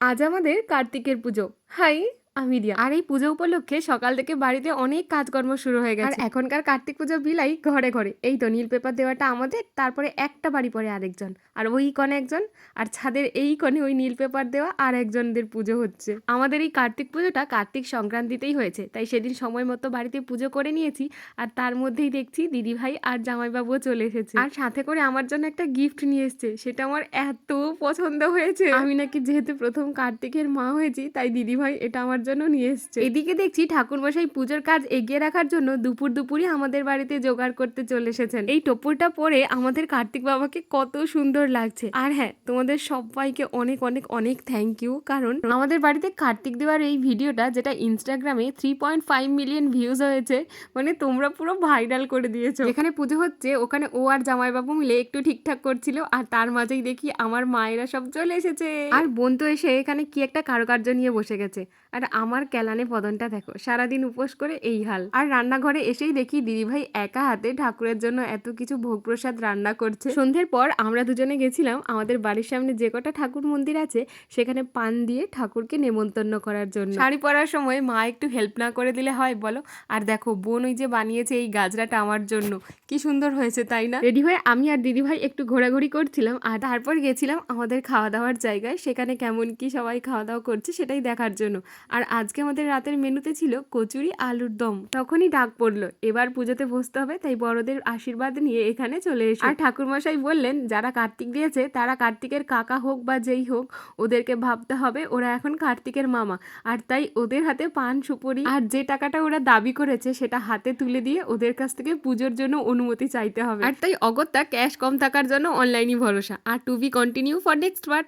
আজ আমাদের কার্তিকের পুজো। হাই। আমি রিয়া আর এই পুজো উপলক্ষে সকাল থেকে বাড়িতে অনেক কাজকর্ম শুরু হয়ে গেছে। আর এখনকার কার্তিক পুজো বিলাই ঘরে ঘরে। এই তো নীল পেপার দেওয়াটা আমাদের, তারপরে একটা বাড়ি পরে আরেকজন। আর ওই কনে একজন, আর ছাদের এই কনে ওই নীল পেপার দেওয়া আর একজনদের পুজো হচ্ছে। আমাদের এই কার্তিক পুজোটা কার্তিক সংক্রান্তিতেই হয়েছে, তাই সেদিন সময় মতো বাড়িতে পুজো করে নিয়েছি। আর তার মধ্যেই দেখছি দিদিভাই আর জামাইবাবুও চলে এসেছে। আর সাথে করে আমার জন্য একটা গিফট নিয়ে এসেছে, সেটা আমার এত পছন্দ হয়েছে। আমি নাকি যেহেতু প্রথম কার্তিকের মা হয়েছি, তাই দিদিভাই এটা আমার জন্য নিয়ে এসেছে। এদিকে দেখছি ঠাকুর ঠাকুরমশাই পুজোর কাজ এগিয়ে রাখার জন্য দুপুর দুপুরই আমাদের বাড়িতে জোগাড় করতে চলে এসেছেন। এই টোপরটা পরে আমাদের কার্তিক বাবাকে কত সুন্দর লাগছে। আর হ্যাঁ তোমাদের সবাইকে অনেক অনেক অনেক থ্যাংক ইউ কারণ আমাদের বাড়িতে কার্তিক দেওয়ার এই ভিডিওটা যেটা ইনস্টাগ্রামে three point five million views হয়েছে মানে তোমরা পুরো ভাইরাল করে দিয়েছ। এখানে পুজো হচ্ছে ওখানে ও আর জামাইবাবু মিলে একটু ঠিকঠাক করছিল আর তার মাঝেই দেখি আমার মায়েরা সব চলে এসেছে। আর বোন তো এসে এখানে কি একটা কারুকার্য নিয়ে বসে গেছে। আর আমার কেলানে পদনটা দেখো। সারাদিন উপোস করে এই হাল। আর রান্নাঘরে এসেই দেখি দিদিভাই একা হাতে ঠাকুরের জন্য এত কিছু ভোগ প্রসাদ রান্না করছে। সন্ধ্যের পর আমরা দুজনে গেছিলাম আমাদের বাড়ির সামনে যে কটা ঠাকুর মন্দির আছে, সেখানে পান দিয়ে ঠাকুরকে নেমন্তন্ন করার জন্য। শাড়ি পরার সময় মা একটু হেল্প না করে দিলে হয় বলো? আর দেখো, বোন ওই যে বানিয়েছে এই গাজরাটা আমার জন্য। কি সুন্দর হয়েছে, তাই না? রেডি হয়ে আমি আর দিদিভাই একটু ঘোরাঘুরি করছিলাম আর তারপর গেছিলাম আমাদের খাওয়া দাওয়ার জায়গায়। সেখানে কেমন কি সবাই খাওয়া দাওয়া করছে সেটাই দেখার জন্য। আর আজকে আমাদের রাতের মেনুতে ছিল কচুরি আলুর দম। তখনই ডাক পড়ল। এবার পুজোতে বসতে হবে, তাই বড়দের আশীর্বাদ নিয়ে এখানে চলে এসে। আর ঠাকুরমশাই বললেন, যারা কার্তিক দিয়েছে, তারা কার্তিকের কাকা হোক বা যেই হোক, ওদেরকে ভাবতে হবে ওরা এখন কার্তিকের মামা। আর তাই ওদের হাতে পান, সুপুরি আর যে টাকাটা ওরা দাবি করেছে, সেটা হাতে তুলে দিয়ে ওদের কাছ থেকে পুজোর জন্য অনুমতি চাইতে হবে। আর তাই অগত্যা ক্যাশ কম থাকার জন্য অনলাইনই ভরসা। আর to be continue for next part.